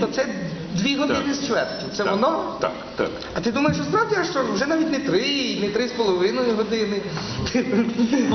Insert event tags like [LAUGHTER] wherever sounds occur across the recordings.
то це дві години з чвертю. Це Так, воно? Так, так. А ти думаєш, що справді, а що вже навіть не три, не три з половиною години.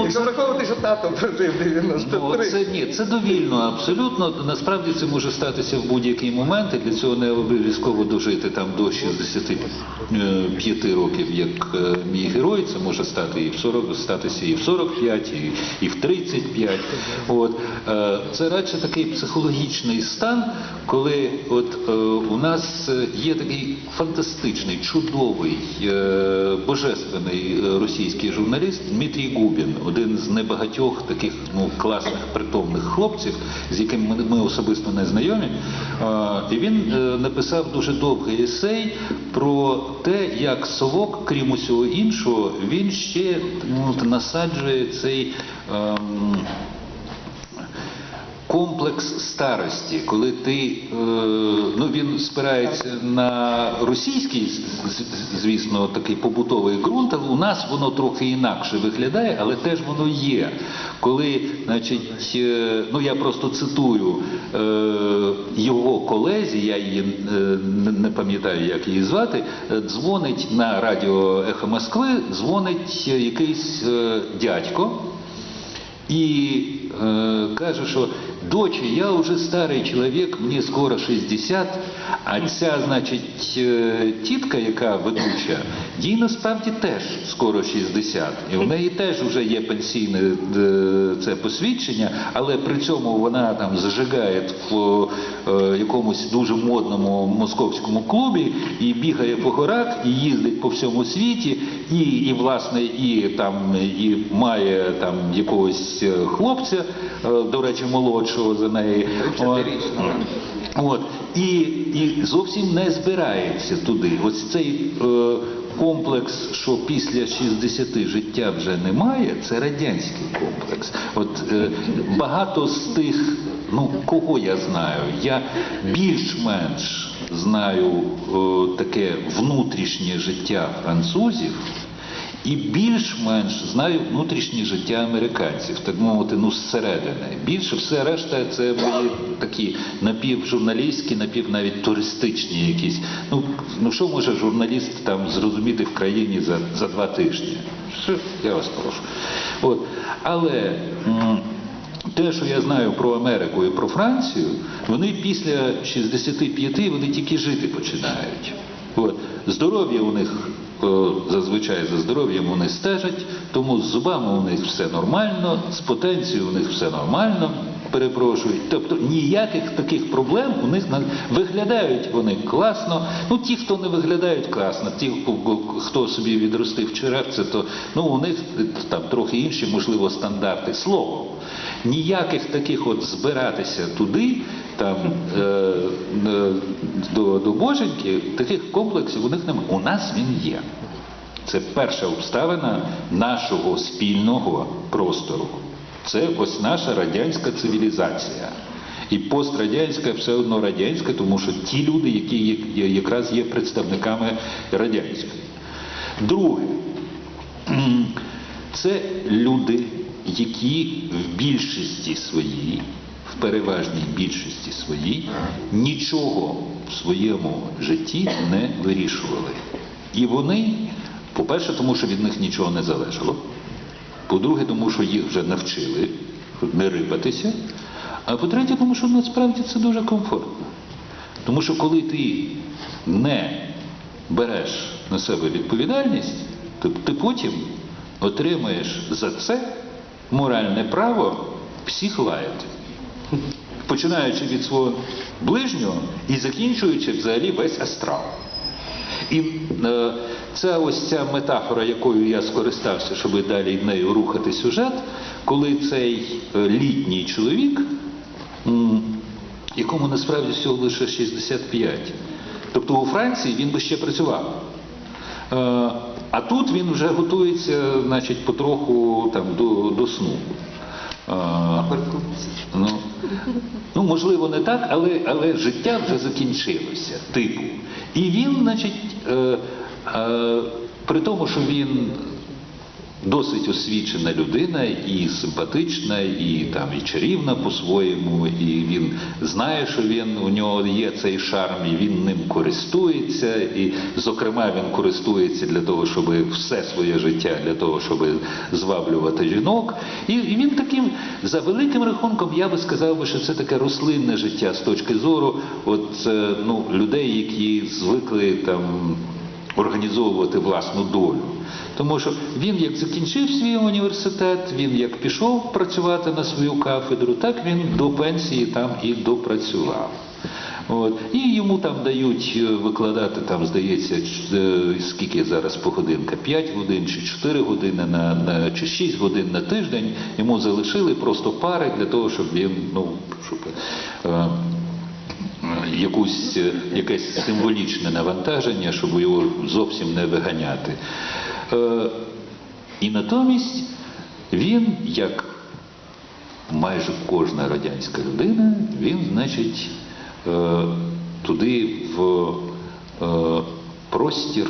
Якщо враховувати, що тато прожив Ну, 93. це ні, це довільно, абсолютно. Насправді це може статися в будь-який момент, і для цього не обов'язково дожити там до 65 років, як е, мій герой. Це може стати і в 40, статися і в 45, і, і в 35. От е, це радше такий психологічний стан, коли от е, у нас е, є такий фантастичний, чудовий, е, божественний е, російський журналіст Дмитрій Губін, один з небагатьох таких ну, класних притомних хлопців, з яким ми, особисто не знайомі. І він написав дуже довгий есей про те, як совок, крім усього іншого, він ще ну, насаджує цей. ем, Комплекс старості, коли ти, е, ну він спирається на російський, звісно, такий побутовий ґрунт, але у нас воно трохи інакше виглядає, але теж воно є. Коли, значить, е, ну я просто цитую е, його колезі, я її не- пам'ятаю, як її звати, дзвонить на радіо Ехо Москви, дзвонить якийсь дядько. І е, каже, що дочі, я вже старий чоловік, мені скоро 60, а ця, значить, е, тітка, яка ведуча, їй насправді теж скоро 60. І в неї теж вже є пенсійне е, це посвідчення, але при цьому вона там зажигає в е, якомусь дуже модному московському клубі і бігає по горах, і їздить по всьому світі, і, і власне, і там і має там якогось е, хлопця, до речі, молодшого за неї. От. От. І, і зовсім не збирається туди. Ось цей е, комплекс, що після 60 життя вже немає, це радянський комплекс. От е, багато з тих, ну кого я знаю, я більш-менш знаю е, таке внутрішнє життя французів. І більш-менш знаю внутрішнє життя американців, так мовити, ну зсередини. Більше все решта це мої такі напівжурналістські, напів навіть туристичні якісь. Ну, ну що може журналіст там зрозуміти в країні за, за два тижні? Я вас прошу. От. Але те, що я знаю про Америку і про Францію, вони після 65 вони тільки жити починають. От. Здоров'я у них зазвичай за здоров'ям вони стежать, тому з зубами у них все нормально, з потенцією у них все нормально. Перепрошую, тобто ніяких таких проблем у них виглядають вони класно. Ну ті, хто не виглядають класно, ті, хто собі відростив черевце, то ну у них там трохи інші, можливо, стандарти словом. Ніяких таких от збиратися туди, там [LAUGHS] е, е, до, до боженьки, таких комплексів у них немає. У нас він є. Це перша обставина нашого спільного простору. Це ось наша радянська цивілізація. І пострадянська все одно радянська, тому що ті люди, які якраз є представниками радянської. Друге, це люди, які в більшості своїй, в переважній більшості своїй, нічого в своєму житті не вирішували. І вони, по-перше, тому що від них нічого не залежало. По-друге, тому що їх вже навчили не рипатися. А по-третє, тому що насправді це дуже комфортно. Тому що коли ти не береш на себе відповідальність, то ти потім отримаєш за це моральне право всіх лаяти. Починаючи від свого ближнього і закінчуючи взагалі весь астрал. І е, це ось ця метафора, якою я скористався, щоб далі нею рухати сюжет, коли цей е, літній чоловік, якому насправді всього лише 65, тобто у Франції він би ще працював. Е, а тут він вже готується, значить, потроху там, до, до сну. Е, Ну, ну, можливо, не так, але, але життя вже закінчилося, типу. І він, значить, при тому, що він досить освічена людина, і симпатична, і там і чарівна по-своєму, і він знає, що він у нього є цей шарм, і він ним користується. І, зокрема, він користується для того, щоб все своє життя для того, щоб зваблювати жінок. І, і він таким за великим рахунком, я би сказав би, що це таке рослинне життя з точки зору от, е, ну, людей, які звикли там організовувати власну долю. Тому що він як закінчив свій університет, він як пішов працювати на свою кафедру, так він до пенсії там і допрацював. От. І йому там дають е, викладати, там, здається, е, скільки зараз погодинка, 5 годин чи 4 години на, на чи 6 годин на тиждень. Йому залишили просто пари для того, щоб він, ну, щоб, е, якусь, е, якесь символічне навантаження, щоб його зовсім не виганяти. Е, І натомість він, як майже кожна радянська людина, він, значить, е, туди в е, простір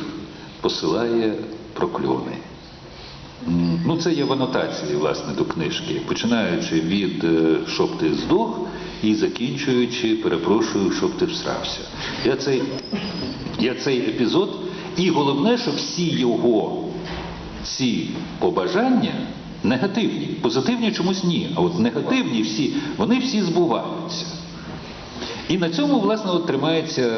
посилає прокльони. Ну, це є в анотації, власне, до книжки, починаючи від е, щоб ти здох і закінчуючи, перепрошую, щоб ти всрався. Я цей, я цей епізод, і головне, що всі його ці побажання негативні, позитивні чомусь ні. А от негативні всі, вони всі збуваються. І на цьому, власне, от тримається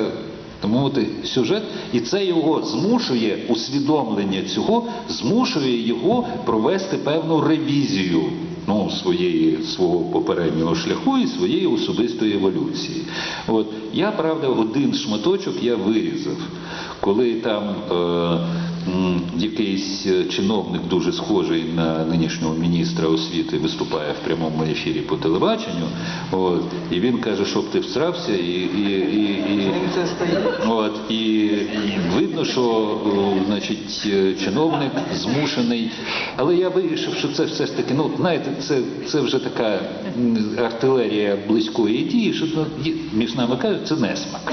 так мовити, сюжет, і це його змушує, усвідомлення цього, змушує його провести певну ревізію ну, своєї, свого попереднього шляху і своєї особистої еволюції. От, я, правда, один шматочок я вирізав, коли там е, якийсь е, чиновник дуже схожий на нинішнього міністра освіти виступає в прямому ефірі по телебаченню, от, і він каже, щоб ти всрався, і, і, і, і, От, і, видно, що значить, е, чиновник змушений. Але я вирішив, що це все ж таки, ну знаєте, це, це вже така артилерія близької дії, що ну, між нами кажуть, це несмак.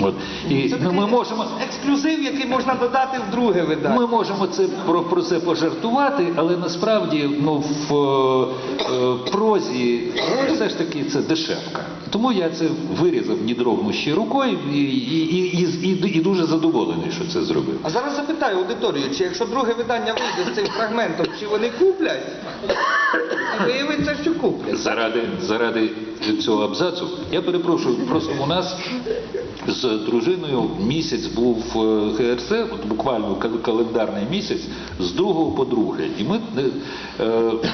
От. І Це ну, ми можемо. ексклюзив, який можна додати в друге видання. Ми можемо це про, про це пожартувати, але насправді ну, в е, е, прозі все ж таки це дешевка. Тому я це вирізав нідрогну ще рукою і, і, і, і, і, і дуже задоволений, що це зробив. А зараз запитаю аудиторію, чи якщо друге видання вийде з цим фрагментом, чи вони куплять? І виявиться, що куплять. Заради, заради цього абзацу, я перепрошую, просто у нас з дружиною місяць був е, ГРЦ, от буквально календарний місяць, з другого по друге. І ми, е,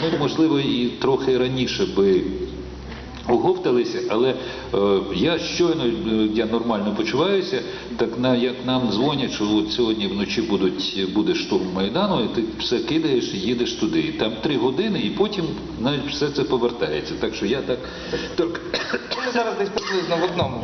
ми можливо, і трохи раніше би оговталися, але е, я щойно е, я нормально почуваюся. Так на як нам дзвонять, що от сьогодні вночі будуть буде штурм майдану, і ти все кидаєш і їдеш туди. І там три години, і потім навіть все це повертається. Так що я так, так зараз десь приблизно в одному.